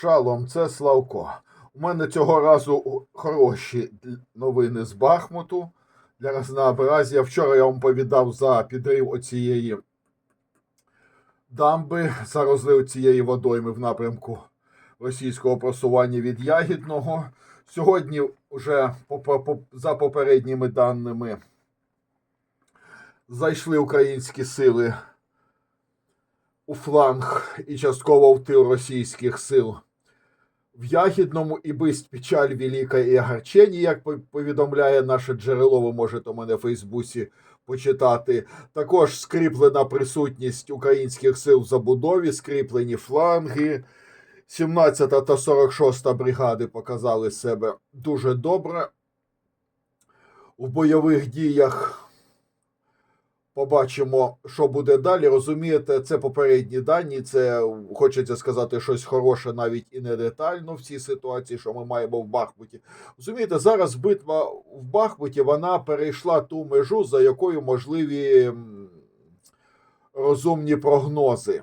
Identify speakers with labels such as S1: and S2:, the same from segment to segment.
S1: Шалом, це Славко. У мене цього разу хороші новини з Бахмуту. Для разнообразія. Вчора я вам повідав за підрив оцієї дамби, за розлив цієї водойми в напрямку російського просування від Ягідного. Сьогодні вже за попередніми даними зайшли українські сили у фланг і частково в тил російських сил в Ягідному і бисть печаль велика і огорчення, як повідомляє наше джерело, ви можете у мене в Фейсбуці почитати. Також скріплена присутність українських сил в забудові, скріплені фланги. 17 та 46 бригади показали себе дуже добре в бойових діях. Побачимо, що буде далі. Розумієте, це попередні дані. Це хочеться сказати щось хороше, навіть і не детально в цій ситуації, що ми маємо в Бахмуті. Розумієте, зараз битва в Бахмуті вона перейшла ту межу, за якою можливі розумні прогнози.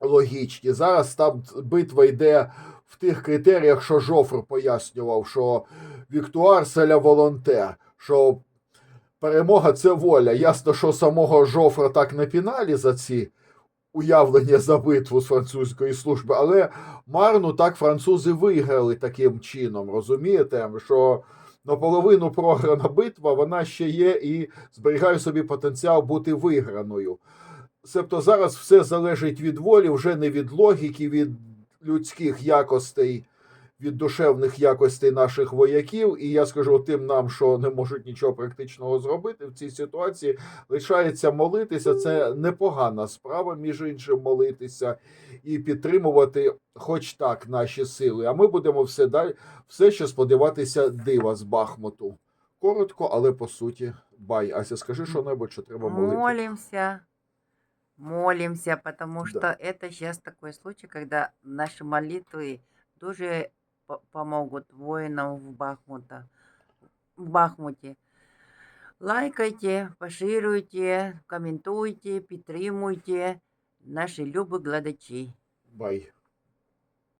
S1: Логічні. Зараз там битва йде в тих критеріях, що Жофр пояснював, що Віктуар селя волонтер, що перемога це воля. Ясно, що самого Жофра так не піналі за ці уявлення за битву з французької служби, але марно так французи виграли таким чином. Розумієте, що наполовину програна битва, вона ще є і зберігає собі потенціал бути виграною. Себто зараз все залежить від волі, вже не від логіки, від людських якостей, від душевних якостей наших вояків. І я скажу тим нам, що не можуть нічого практичного зробити в цій ситуації, лишається молитися. Це непогана справа, між іншим, молитися і підтримувати, хоч так, наші сили. А ми будемо все далі, все ще сподіватися дива з Бахмуту. Коротко, але по суті, бай. Ася, скажи що небудь, що треба молитися.
S2: Молимся, молимся, потому
S1: Да.
S2: что это сейчас такой случай, когда наши молитвы по- помогут воинам в Бахмута, в Бахмуте. Лайкайте, поширюйте, коментуйте, підтримуйте наші любі глядачі.
S1: Бай.